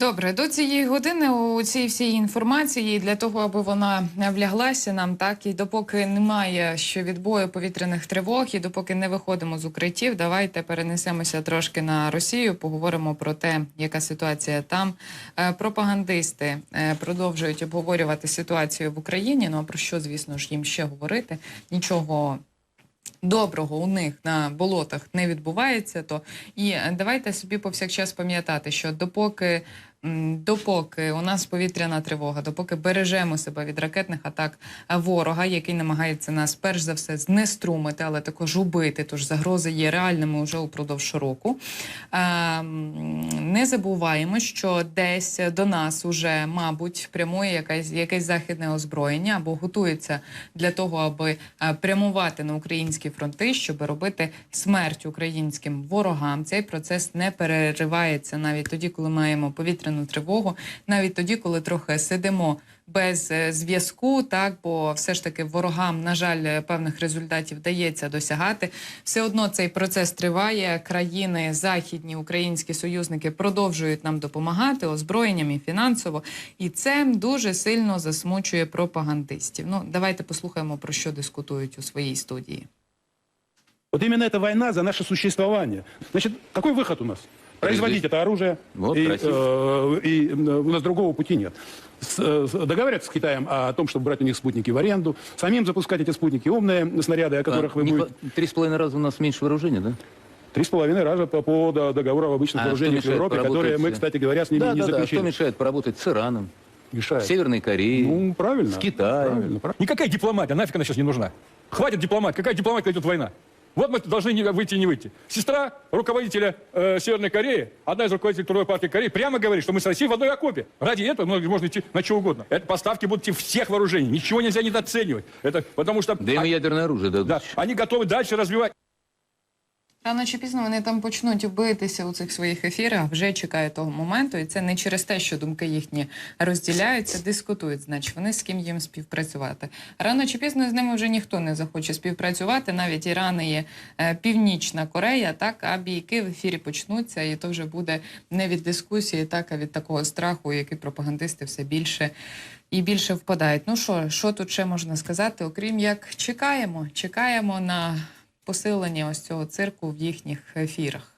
Добре, до цієї години у цій всій інформації для того, аби вона вляглася нам, так і допоки немає ще відбою повітряних тривог, і допоки не виходимо з укриттів, давайте перенесемося трошки на Росію. Поговоримо про те, яка ситуація там. Е, Пропагандисти е, продовжують обговорювати ситуацію в Україні. Ну а про що, звісно ж, їм ще говорити? Нічого доброго у них на болотах не відбувається, то і давайте собі повсякчас пам'ятати, що допоки. Допоки у нас повітряна тривога, допоки бережемо себе від ракетних атак ворога, який намагається нас перш за все знеструмити, але також убити, тож загрози є реальними вже упродовж року. Е, Не забуваємо, що десь до нас уже, мабуть, прямує якесь, якесь західне озброєння або готується для того, аби е, прямувати на українські фронти, щоб робити смерть українським ворогам. Цей процес не переривається навіть тоді, коли маємо повітряну тривогу, навіть тоді, коли трохи сидимо. Без е, зв'язку, так бо все ж таки ворогам, на жаль, е, певних результатів вдається досягати. Все одно цей процес триває. Країни західні, українські союзники продовжують нам допомагати озброєнням і фінансово, і це дуже сильно засмучує пропагандистів. Ну давайте послухаємо про що дискутують у своїй студії. Вот именно эта война за наше существование. Значит, какой выход у нас? Производить это оружие. Вот, и, э, и, э, у нас другого пути нет. С- э, с- договариваться с Китаем о том, чтобы брать у них спутники в аренду, самим запускать эти спутники, умные снаряды, о которых А, вы... по- Три с половиной раза у нас меньше вооружения, да? Три с половиной раза по, по до- договору об обычных А вооружениях в Европе, которые мы, кстати говоря, с ними да, не да, да. Заключили. Что мешает поработать с Ираном, Мешает. Северной Кореей, Ну, правильно. с Китаем? Правильно, правильно. Никакая дипломатия, нафиг она сейчас не нужна. Хватит дипломат, какая дипломатия, когда идет война? Вот мы должны не- выйти и не выйти. Сестра руководителя э, Северной Кореи, одна из руководителей Трудовой партии Кореи, прямо говорит, что мы с Россией в одной окопе. Ради этого ну, можно идти на что угодно. Это поставки будут идти всех вооружений. Ничего нельзя недооценивать. Это потому что Да им а- ядерное оружие дадут. да, они готовы дальше развивать. Рано чи пізно вони там почнуть битися у цих своїх ефірах. Вже чекає того моменту, і це не через те, що думки їхні розділяються, дискутують. Значить, вони з ким їм співпрацювати. Рано чи пізно з ними вже ніхто не захоче співпрацювати. Навіть Іран і е, Північна Корея, так а бійки в ефірі почнуться, і то вже буде не від дискусії, так а від такого страху, який пропагандисти все більше. І більше впадають. Ну що, що тут ще можна сказати? Окрім як чекаємо, чекаємо на посилення ось цього цирку в їхніх ефірах.